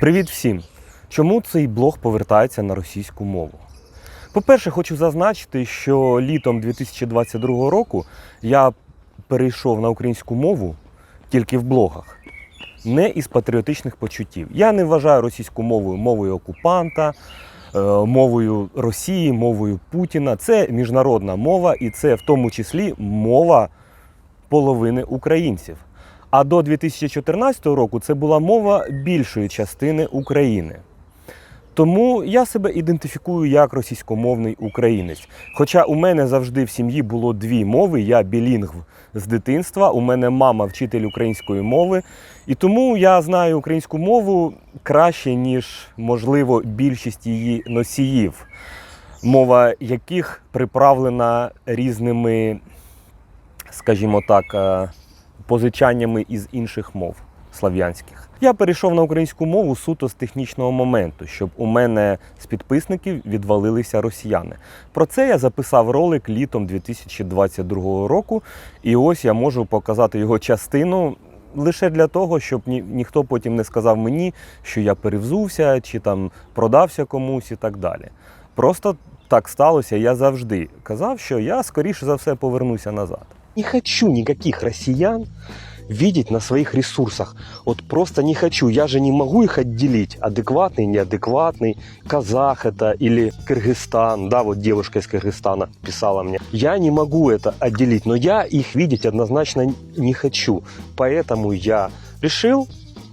Привіт всім! Чому цей блог повертається на російську мову? По-перше, хочу зазначити, що літом 2022 року я перейшов на українську мову тільки в блогах, не із патріотичних почуттів. Я не вважаю російську мовою мовою окупанта, е, мовою Росії, мовою Путіна. Це міжнародна мова, і це в тому числі мова половини українців. А до 2014 року це була мова більшої частини України. Тому я себе ідентифікую як російськомовний українець. Хоча у мене завжди в сім'ї було дві мови, я білінгв з дитинства, у мене мама вчитель української мови, і тому я знаю українську мову краще, ніж, можливо, більшість її носіїв, мова яких приправлена різними, скажімо так, е, позичаннями із інших мов слав'янських. Я перейшов на українську мову суто з технічного моменту, щоб у мене з підписників відвалилися росіяни. Про це я записав ролик літом 2022 року, і ось я можу показати його частину. Лише для того, щоб ні, ніхто потім не сказав мені, що я перевзувся чи там продався комусь і так далі. Просто так сталося. Я завжди казав, що я скоріше за все повернуся назад. Не хочу никаких россиян видеть на своих ресурсах. Вот просто не хочу. Я же не могу их отделить. Адекватный, неадекватный, казах это или Кыргызстан. Да, вот девушка из Кыргызстана писала мне. Я не могу это отделить, но я их видеть однозначно не хочу. Поэтому я решил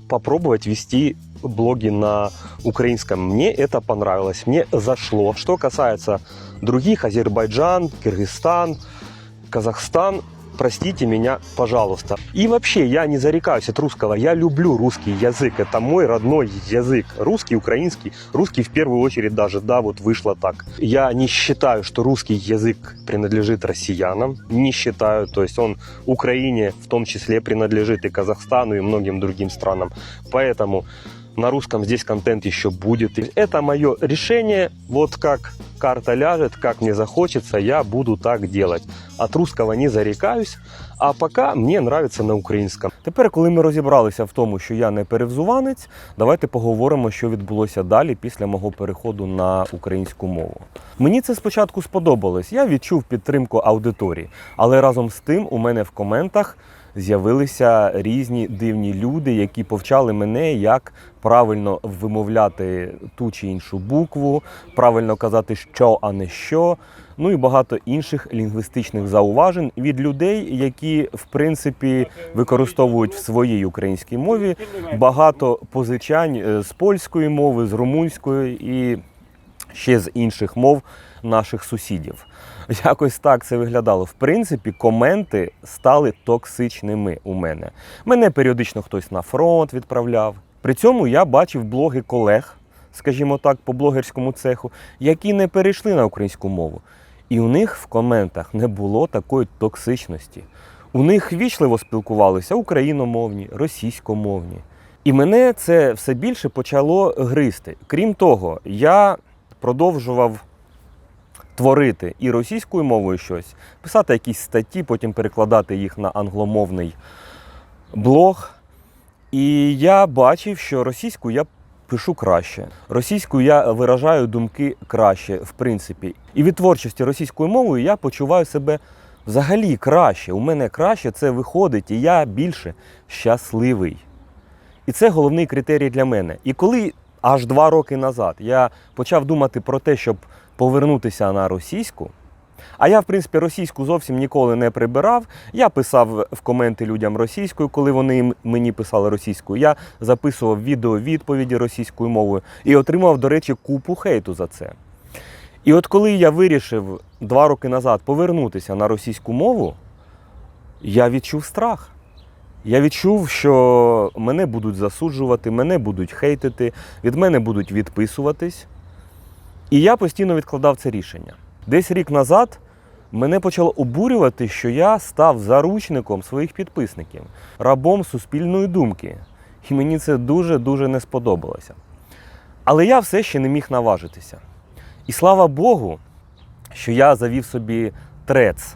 попробовать вести блоги на украинском. Мне это понравилось, мне зашло. Что касается других, Азербайджан, Кыргызстан, Казахстан, простите меня, пожалуйста. И вообще, я не зарекаюсь от русского, я люблю русский язык, это мой родной язык. Русский, украинский, русский в первую очередь даже, да, вот вышло так. Я не считаю, что русский язык принадлежит россиянам, не считаю, то есть он Украине в том числе принадлежит и Казахстану, и многим другим странам. Поэтому на русском здесь контент еще будет. И Это мое решение. Вот как карта ляжет, как мне захочется, я буду так делать. От русского не зарекаюсь, а пока мне нравится на украинском. Тепер, коли ми розібралися в тому, що я не перевзуванець, давайте поговоримо, що відбулося далі після мого переходу на українську мову. Мені це спочатку сподобалось. Я відчув підтримку аудиторії, але разом з тим у мене в коментах з'явилися різні дивні люди, які повчали мене, як правильно вимовляти ту чи іншу букву, правильно казати що, а не що. Ну і багато інших лінгвістичних зауважень від людей, які в принципі використовують в своїй українській мові багато позичань е, з польської мови, з румунської і ще з інших мов наших сусідів. Якось так це виглядало. В принципі, коменти стали токсичними у мене. Мене періодично хтось на фронт відправляв. При цьому я бачив блоги колег, скажімо так, по блогерському цеху, які не перейшли на українську мову. І у них в коментах не було такої токсичності. У них вічливо спілкувалися україномовні, російськомовні. І мене це все більше почало гризти. Крім того, я продовжував творити і російською мовою щось, писати якісь статті, потім перекладати їх на англомовний блог. І я бачив, що російську я пишу краще. Російською я виражаю думки краще, в принципі. І від творчості російською мовою я почуваю себе взагалі краще. У мене краще це виходить, і я більше щасливий. І це головний критерій для мене. І коли аж два роки назад я почав думати про те, щоб повернутися на російську, а я, в принципі, російську зовсім ніколи не прибирав. Я писав в коменти людям російською, коли вони мені писали російською. Я записував відео відповіді російською мовою і отримав, до речі, купу хейту за це. І от коли я вирішив два роки назад повернутися на російську мову, я відчув страх. Я відчув, що мене будуть засуджувати, мене будуть хейтити, від мене будуть відписуватись. І я постійно відкладав це рішення. Десь рік назад мене почало обурювати, що я став заручником своїх підписників, рабом суспільної думки. І мені це дуже-дуже не сподобалося. Але я все ще не міг наважитися. І слава Богу, що я завів собі трец.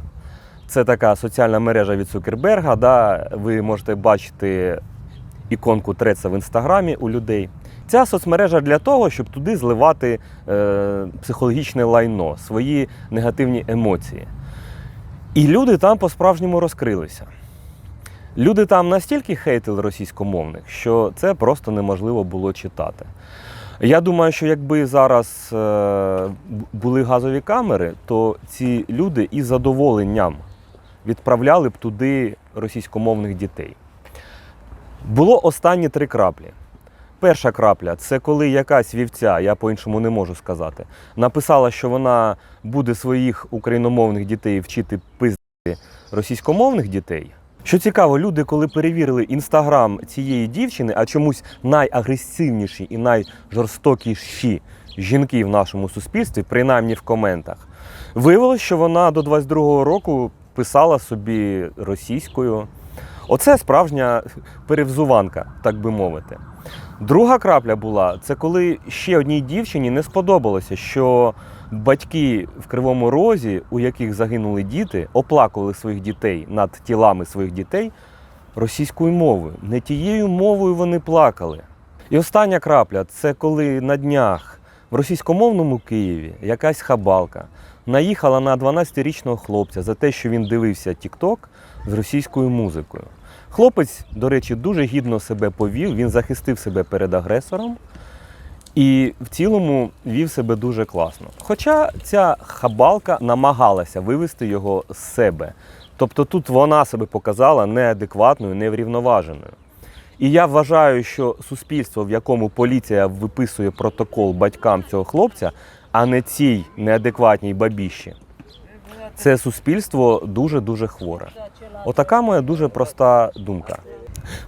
Це така соціальна мережа від Цукерберга. Да? Ви можете бачити іконку треца в інстаграмі у людей. Ця соцмережа для того, щоб туди зливати е, психологічне лайно, свої негативні емоції. І люди там по-справжньому розкрилися. Люди там настільки хейтили російськомовних, що це просто неможливо було читати. Я думаю, що якби зараз е, були газові камери, то ці люди із задоволенням відправляли б туди російськомовних дітей. Було останні три краплі. Перша крапля це коли якась вівця, я по-іншому не можу сказати, написала, що вона буде своїх україномовних дітей вчити пиздити російськомовних дітей. Що цікаво, люди, коли перевірили інстаграм цієї дівчини, а чомусь найагресивніші і найжорстокіші жінки в нашому суспільстві, принаймні в коментах, виявилось, що вона до 22-го року писала собі російською. Оце справжня перевзуванка, так би мовити. Друга крапля була це коли ще одній дівчині не сподобалося, що батьки в Кривому Розі, у яких загинули діти, оплакували своїх дітей над тілами своїх дітей російською мовою. Не тією мовою вони плакали. І остання крапля це коли на днях в російськомовному Києві якась хабалка наїхала на 12-річного хлопця за те, що він дивився TikTok з російською музикою. Хлопець, до речі, дуже гідно себе повів, він захистив себе перед агресором і в цілому вів себе дуже класно. Хоча ця хабалка намагалася вивести його з себе. Тобто тут вона себе показала неадекватною, неврівноваженою. І я вважаю, що суспільство, в якому поліція виписує протокол батькам цього хлопця, а не цій неадекватній бабіші, це суспільство дуже-дуже хворе. Отака моя дуже проста думка.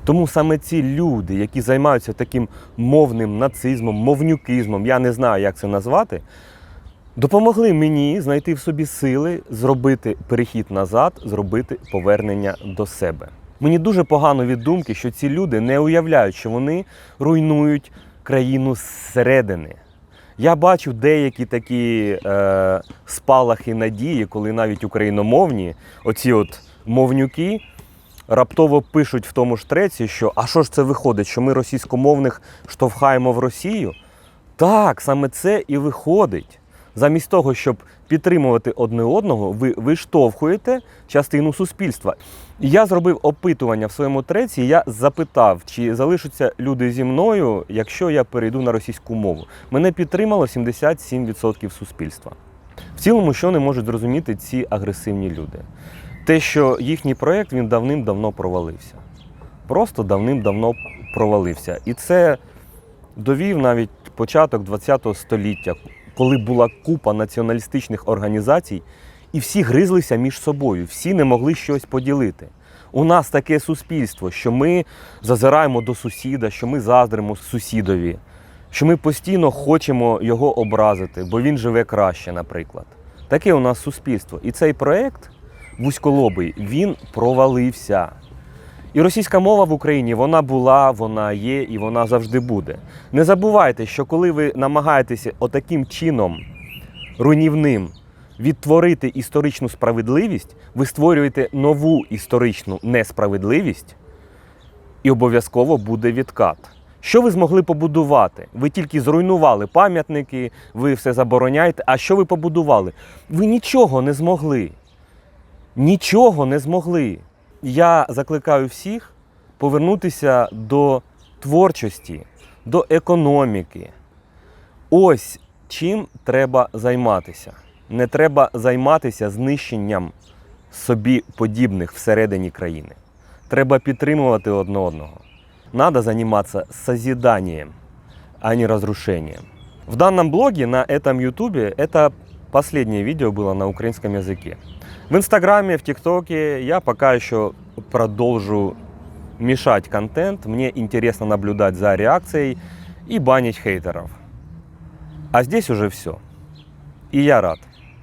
Тому саме ці люди, які займаються таким мовним нацизмом, мовнюкизмом, я не знаю, як це назвати, допомогли мені знайти в собі сили зробити перехід назад, зробити повернення до себе. Мені дуже погано від думки, що ці люди не уявляють, що вони руйнують країну зсередини. Я бачу деякі такі е, спалахи надії, коли навіть україномовні, оці от мовнюки, раптово пишуть в тому ж треці, що а що ж це виходить, що ми російськомовних штовхаємо в Росію? Так, саме це і виходить. Замість того, щоб підтримувати одне одного, ви виштовхуєте частину суспільства. Я зробив опитування в своєму треці. Я запитав, чи залишаться люди зі мною, якщо я перейду на російську мову. Мене підтримало 77% суспільства. В цілому, що не можуть зрозуміти ці агресивні люди? Те, що їхній проєкт він давним-давно провалився. Просто давним-давно провалився. І це довів навіть початок ХХ століття, коли була купа націоналістичних організацій, і всі гризлися між собою, всі не могли щось поділити. У нас таке суспільство, що ми зазираємо до сусіда, що ми заздримо сусідові, що ми постійно хочемо його образити, бо він живе краще, наприклад. Таке у нас суспільство. І цей проект вузьколобий він провалився. І російська мова в Україні вона була, вона є і вона завжди буде. Не забувайте, що коли ви намагаєтеся отаким чином руйнівним відтворити історичну справедливість, ви створюєте нову історичну несправедливість, і обов'язково буде відкат. Що ви змогли побудувати? Ви тільки зруйнували пам'ятники, ви все забороняєте. А що ви побудували? Ви нічого не змогли. Нічого не змогли Я закликаю всіх повернутися до творчості, до економіки. Ось чим треба займатися. Не треба займатися знищенням собі подібних всередині країни. Треба підтримувати одне одного. Надо заниматься созиданием, а не разрушением. В данном блоге на этом ютубе это последнее видео было на украинском языке. В Инстаграме, в ТикТоке я пока еще продолжу мешать контент. Мне интересно наблюдать за реакцией и банить хейтеров. А здесь уже все. И я рад.